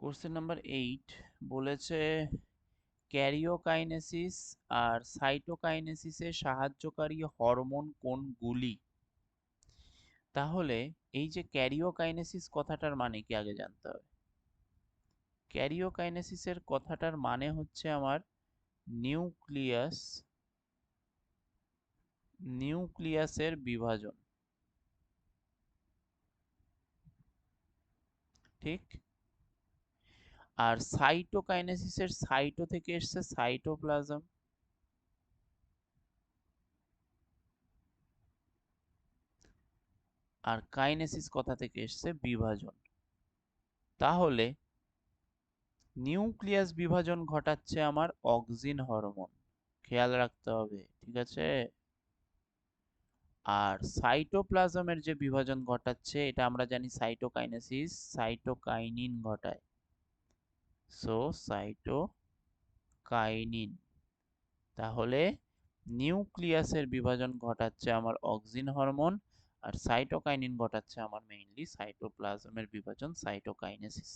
Question number eight বলেছে, karyokinesis আর সাইটোকাইনেসিসে সাহায্যকারী হরমোন কোনগুলি? তাহলে এই যে ক্যারিওকাইনেসিস কথাটার মানে কি আগে জানতে হবে। ক্যারিওকাইনেসিসের কথাটার মানে হচ্ছে আমার নিউক্লিয়াস, নিউক্লিয়াসের বিভাজন। ঠিক? আর সাইটোকাইনেসিসের সাইটো থেকে এসছে সাইটোপ্লাজম আর কাইনেসিস কথা থেকে এসছে বিভাজন। তাহলে নিউক্লিয়াস বিভাজন ঘটাচ্ছে আমার অক্সিন হরমোন খেয়াল রাখতে হবে, ঠিক আছে? আর সাইটোপ্লাজমের যে বিভাজন ঘটাচ্ছে, এটা আমরা জানি সাইটোকাইনেসিস সাইটোকাইনিন ঘটায়। সো সাইটোকাইনিন তাহলে নিউক্লিয়াসের বিভাজন ঘটাচ্ছে আমার অক্সিন হরমোন আর সাইটোকাইনিন ঘটাচ্ছে আমার মেইনলি সাইটোপ্লাজমের বিভাজন সাইটোকাইনেসিস।